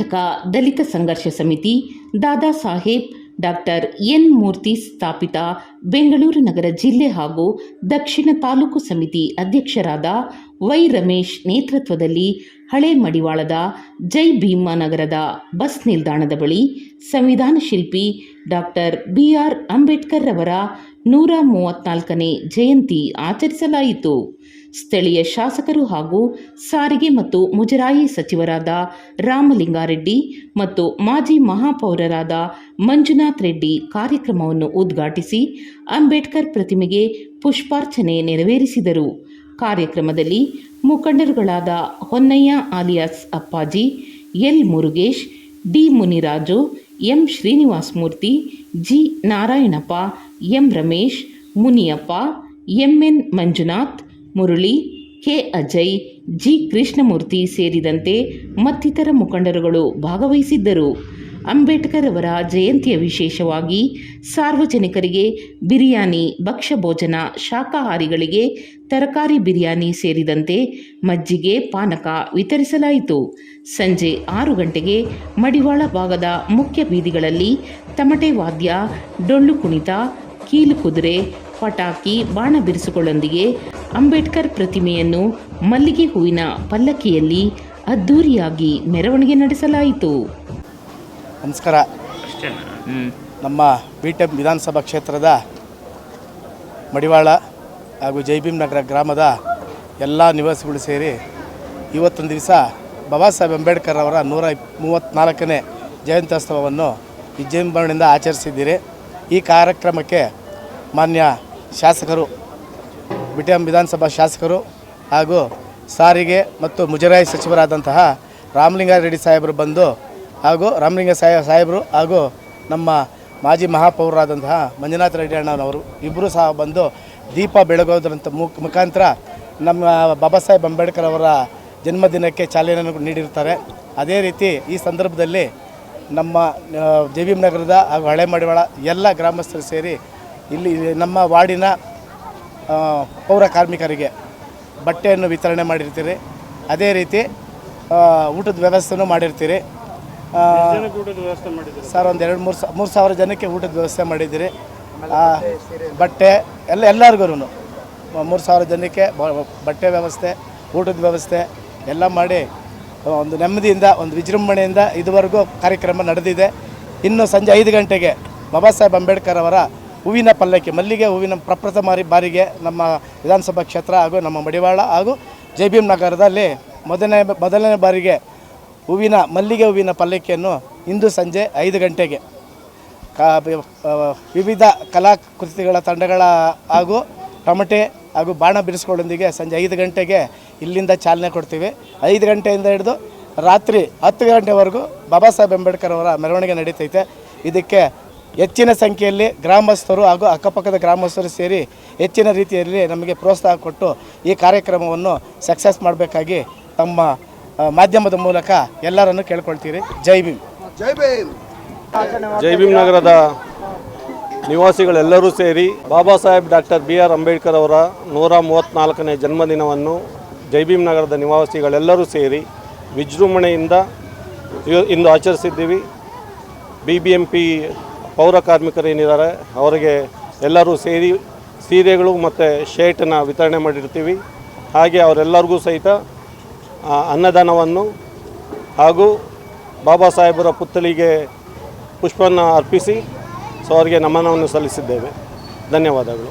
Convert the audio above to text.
ಕರ್ನಾಟಕ ದಲಿತ Sangharsha Samiti Dada Saheb, doctor N Murthy ಸ್ಥಾಪಿತ ಬೆಂಗಳೂರು ನಗರ ಜಿಲ್ಲೆ ಹಾಗೂ ದಕ್ಷಿಣ ತಾಲೂಕು ಸಮಿತಿ ಅಧ್ಯಕ್ಷರಾದ ವೈ ರಮೇಶ್ ನೇತೃತ್ವದಲ್ಲಿ ಹಳೆ ಮಡಿವಾಳದ ಜೈ ಭೀಮಾ ನಗರದ ಬಸ್ ನಿಲ್ದಾಣದ ಬಳಿ ಸಂವಿಧಾನ ಶಿಲ್ಪಿ ಡಾಕ್ಟರ್ ಬಿಆರ್ ಅಂಬೇಡ್ಕರ್ ರವರ ನೂರ ಮೂವತ್ನಾಲ್ಕನೇ ಜಯಂತಿ ಆಚರಿಸಲಾಯಿತು. ಸ್ಥಳೀಯ ಶಾಸಕರು ಹಾಗೂ ಸಾರಿಗೆ ಮತ್ತು ಮುಜರಾಯಿ ಸಚಿವರಾದ ರಾಮಲಿಂಗಾರೆಡ್ಡಿ ಮತ್ತು ಮಾಜಿ ಮಹಾಪೌರರಾದ ಮಂಜುನಾಥ್ ರೆಡ್ಡಿ ಕಾರ್ಯಕ್ರಮವನ್ನು ಉದ್ಘಾಟಿಸಿ ಅಂಬೇಡ್ಕರ್ ಪ್ರತಿಮೆಗೆ ಪುಷ್ಪಾರ್ಚನೆ ನೆರವೇರಿಸಿದರು. ಕಾರ್ಯಕ್ರಮದಲ್ಲಿ ಮುಖಂಡರುಗಳಾದ Honnaiah alias Appaji, L Murugesh, D Muniraju, M Srinivas Murthy G Narayanappa, M Ramesh, Muniyappa M N Manjunath Murali, K. Ajay, G. Krishnamurthy ಸೇರಿದಂತೆ ಮತ್ತಿತರ ಮುಖಂಡರುಗಳು ಭಾಗವಹಿಸಿದ್ದರು. ಅಂಬೇಡ್ಕರ್ ಅವರ ಜಯಂತಿಯ ವಿಶೇಷವಾಗಿ ಸಾರ್ವಜನಿಕರಿಗೆ ಬಿರಿಯಾನಿ ಭಕ್ಷ್ಯ ಭೋಜನ ಶಾಕಾಹಾರಿಗಳಿಗೆ ತರಕಾರಿ ಬಿರಿಯಾನಿ ಸೇರಿದಂತೆ ಮಜ್ಜಿಗೆ, ಪಾನಕ ವಿತರಿಸಲಾಯಿತು. ಸಂಜೆ ಆರು ಗಂಟೆಗೆ ಮಡಿವಾಳ ಭಾಗದ ಮುಖ್ಯ ಬೀದಿಗಳಲ್ಲಿ ತಮಟೆ ವಾದ್ಯ, ಡೊಳ್ಳು ಕುಣಿತ, ಕೀಲು ಕುದುರೆ, ಪಟಾಕಿ, ಬಾಣ ಬಿರುಸುಗಳೊಂದಿಗೆ ಅಂಬೇಡ್ಕರ್ ಪ್ರತಿಮೆಯನ್ನು ಮಲ್ಲಿಗೆ ಹೂವಿನ ಪಲ್ಲಕ್ಕಿಯಲ್ಲಿ ಅದ್ಧೂರಿಯಾಗಿ ಮೆರವಣಿಗೆ ನಡೆಸಲಾಯಿತು. ನಮಸ್ಕಾರ. ನಮ್ಮ ಬಿ ಟೆಪ್ ವಿಧಾನಸಭಾ ಕ್ಷೇತ್ರದ ಮಡಿವಾಳ ಹಾಗೂ ಜೈಭೀಮ್ ನಗರ ಗ್ರಾಮದ ಎಲ್ಲ ನಿವಾಸಿಗಳು ಸೇರಿ ಇವತ್ತೊಂದು ದಿವಸ ಬಾಬಾ ಸಾಹೇಬ್ ಅಂಬೇಡ್ಕರ್ ಅವರ ನೂರ ಮೂವತ್ತ್ನಾಲ್ಕನೇ ಜಯಂತ್ಯೋತ್ಸವವನ್ನು ವಿಜೃಂಭಣೆಯಿಂದ ಆಚರಿಸಿದ್ದೀರಿ. ಈ ಕಾರ್ಯಕ್ರಮಕ್ಕೆ ಮಾನ್ಯ ಶಾಸಕರು ಬಿ ಟಿ ಎಂ ವಿಧಾನಸಭಾ ಶಾಸಕರು ಹಾಗೂ ಸಾರಿಗೆ ಮತ್ತು ಮುಜರಾಯಿ ಸಚಿವರಾದಂತಹ ರಾಮಲಿಂಗಾರೆಡ್ಡಿ ಸಾಹೇಬರು ಬಂದು ಹಾಗೂ ರಾಮಲಿಂಗ ಸಾಹೇಬ್ ಸಾಹೇಬರು ಹಾಗೂ ನಮ್ಮ ಮಾಜಿ ಮಹಾಪೌರರಾದಂತಹ ಮಂಜುನಾಥ ರೆಡ್ಡಿ ಅಣ್ಣನವರು ಇಬ್ಬರು ಸಹ ಬಂದು ದೀಪ ಬೆಳಗೋದ್ರಂಥ ಮುಖ ಮುಖಾಂತರ ನಮ್ಮ ಬಾಬಾ ಸಾಹೇಬ್ ಅಂಬೇಡ್ಕರ್ ಅವರ ಜನ್ಮದಿನಕ್ಕೆ ಚಾಲನೆಯನ್ನು ನೀಡಿರ್ತಾರೆ ಅದೇ ರೀತಿ ಈ ಸಂದರ್ಭದಲ್ಲಿ ನಮ್ಮ ಜೆ ಬಿ ನಗರದ ಹಾಗೂ ಹಳೆ ಮಡಿವಾಳ ಎಲ್ಲ ಗ್ರಾಮಸ್ಥರು ಸೇರಿ ಇಲ್ಲಿ ನಮ್ಮ ವಾರ್ಡಿನ ಪೌರ ಕಾರ್ಮಿಕರಿಗೆ ಬಟ್ಟೆಯನ್ನು ವಿತರಣೆ ಮಾಡಿರ್ತೀರಿ. ಅದೇ ರೀತಿ ಊಟದ ವ್ಯವಸ್ಥೆನೂ ಮಾಡಿರ್ತೀರಿ. ಸರ್, ಒಂದು ಎರಡು ಮೂರು ಮೂರು ಸಾವಿರ ಜನಕ್ಕೆ ಊಟದ ವ್ಯವಸ್ಥೆ ಮಾಡಿದ್ದೀರಿ. ಬಟ್ಟೆ, ಎಲ್ಲ ಎಲ್ಲರಿಗೂ ಮೂರು ಸಾವಿರ ಜನಕ್ಕೆ ಬಟ್ಟೆ ವ್ಯವಸ್ಥೆ, ಊಟದ ವ್ಯವಸ್ಥೆ ಎಲ್ಲ ಮಾಡಿ, ಒಂದು ನೆಮ್ಮದಿಯಿಂದ, ಒಂದು ವಿಜೃಂಭಣೆಯಿಂದ ಇದುವರೆಗೂ ಕಾರ್ಯಕ್ರಮ ನಡೆದಿದೆ. ಇನ್ನು ಸಂಜೆ ಐದು ಗಂಟೆಗೆ ಬಾಬಾ ಸಾಹೇಬ್ ಅಂಬೇಡ್ಕರ್ ಅವರ ಹೂವಿನ ಪಲ್ಲಕ್ಕಿ, ಮಲ್ಲಿಗೆ ಹೂವಿನ ಪ್ರಪ್ರಥಮ ಬಾರಿಗೆ ನಮ್ಮ ವಿಧಾನಸಭಾ ಕ್ಷೇತ್ರ ಹಾಗೂ ನಮ್ಮ ಮಡಿವಾಳ ಹಾಗೂ ಜೆ ಬಿ ಎಂ ನಗರದಲ್ಲಿ ಮೊದಲನೇ ಮೊದಲನೇ ಬಾರಿಗೆ ಹೂವಿನ, ಮಲ್ಲಿಗೆ ಹೂವಿನ ಪಲ್ಲಕ್ಕಿಯನ್ನು ಇಂದು ಸಂಜೆ ಐದು ಗಂಟೆಗೆ. ವಿವಿಧ ಕಲಾಕೃತಿಗಳ ತಂಡಗಳ ಹಾಗೂ ಟೊಮಟೆ ಹಾಗೂ ಬಾಣ ಬಿರಿಸ್ಕೊಳ್ಳೊಂದಿಗೆ ಸಂಜೆ ಐದು ಗಂಟೆಗೆ ಇಲ್ಲಿಂದ ಚಾಲನೆ ಕೊಡ್ತೀವಿ. ಐದು ಗಂಟೆಯಿಂದ ಹಿಡಿದು ರಾತ್ರಿ ಹತ್ತು ಗಂಟೆವರೆಗೂ ಬಾಬಾ ಸಾಹೇಬ್ ಅಂಬೇಡ್ಕರ್ ಅವರ ಮೆರವಣಿಗೆ ನಡೀತೈತೆ. ಇದಕ್ಕೆ ಹೆಚ್ಚಿನ ಸಂಖ್ಯೆಯಲ್ಲಿ ಗ್ರಾಮಸ್ಥರು ಹಾಗೂ ಅಕ್ಕಪಕ್ಕದ ಗ್ರಾಮಸ್ಥರು ಸೇರಿ ಹೆಚ್ಚಿನ ರೀತಿಯಲ್ಲಿ ನಮಗೆ ಪ್ರೋತ್ಸಾಹ ಕೊಟ್ಟು ಈ ಕಾರ್ಯಕ್ರಮವನ್ನು ಸಕ್ಸಸ್ ಮಾಡಬೇಕಾಗಿ ತಮ್ಮ ಮಾಧ್ಯಮದ ಮೂಲಕ ಎಲ್ಲರನ್ನು ಕೇಳ್ಕೊಳ್ತೀರಿ. ಜೈ ಭೀಮ್. ಜೈ ಭೀಮ್. ನಗರದ ನಿವಾಸಿಗಳೆಲ್ಲರೂ ಸೇರಿ Baba Saheb doctor B R Ambedkar ಅವರ ನೂರ ಮೂವತ್ತ್ನಾಲ್ಕನೇ ಜನ್ಮದಿನವನ್ನು ಜೈ ಭೀಮ್ ನಗರದ ನಿವಾಸಿಗಳೆಲ್ಲರೂ ಸೇರಿ ವಿಜೃಂಭಣೆಯಿಂದ ಇಂದು ಆಚರಿಸಿದ್ದೀವಿ. ಬಿ ಬಿ ಎಂ ಪಿ ಪೌರ ಕಾರ್ಮಿಕರು ಏನಿದ್ದಾರೆ, ಅವರಿಗೆ ಎಲ್ಲರೂ ಸೇರಿ ಸೀರೆಗಳು ಮತ್ತು ಶರ್ಟನ್ನು ವಿತರಣೆ ಮಾಡಿರ್ತೀವಿ. ಹಾಗೆ ಅವರೆಲ್ಲರಿಗೂ ಸಹಿತ ಅನ್ನದಾನವನ್ನು ಹಾಗೂ ಬಾಬಾ ಸಾಹೇಬರ ಪುತ್ಥಳಿಗೆ ಪುಷ್ಪವನ್ನು ಅರ್ಪಿಸಿ, ಸೊ ಅವರಿಗೆ ನಮನವನ್ನು ಸಲ್ಲಿಸಿದ್ದೇವೆ. ಧನ್ಯವಾದಗಳು.